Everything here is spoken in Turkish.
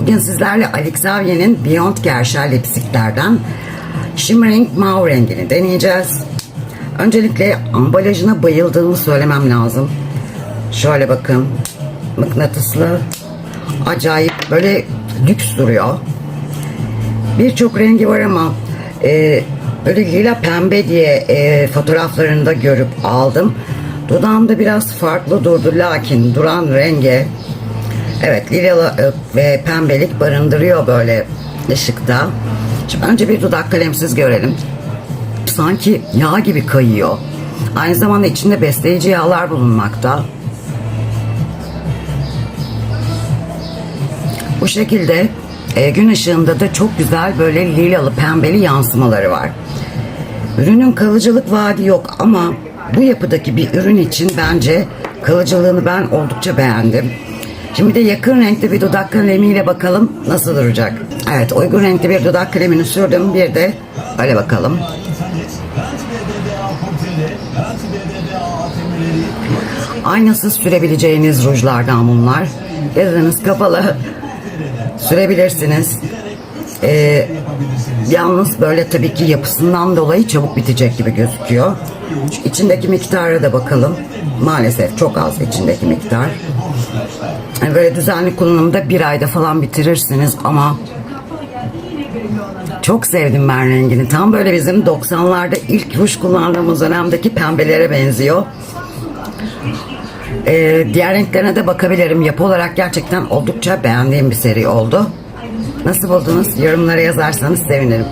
Bugün sizlerle Alex Xavier'in Beyond Gershel lipstiklerden Shimmering Mauve rengini deneyeceğiz. Öncelikle ambalajına bayıldığımı söylemem lazım. Şöyle bakın. Mıknatıslı. Acayip böyle lüks duruyor. Birçok rengi var ama e, böyle lila pembe diye e, fotoğraflarında görüp aldım. Dudağımda biraz farklı durdu lakin duran renge evet lila e, ve pembelik barındırıyor böyle ışıkta. Şimdi önce bir dudak kalemsiz görelim. Sanki yağ gibi kayıyor. Aynı zamanda içinde besleyici yağlar bulunmakta. Bu şekilde e, gün ışığında da çok güzel böyle lilalı pembeli yansımaları var. Ürünün kalıcılık vaadi yok ama bu yapıdaki bir ürün için bence kalıcılığını ben oldukça beğendim. Şimdi de yakın renkli bir dudak kalemiyle bakalım nasıl duracak. Evet uygun renkli bir dudak kalemini sürdüm. Bir de öyle bakalım. Aynasız sürebileceğiniz rujlardan bunlar. Gözünüz kapalı sürebilirsiniz. Ee, yalnız böyle tabii ki yapısından dolayı çabuk bitecek gibi gözüküyor. Şu içindeki miktara da bakalım. Maalesef çok az içindeki miktar. Böyle düzenli kullanımda bir ayda falan bitirirsiniz ama çok sevdim ben rengini. Tam böyle bizim 90'larda ilk ruj kullandığımız dönemdeki pembelere benziyor. Ee, diğer renklerine de bakabilirim. Yapı olarak gerçekten oldukça beğendiğim bir seri oldu. Nasıl buldunuz? Yorumlara yazarsanız sevinirim.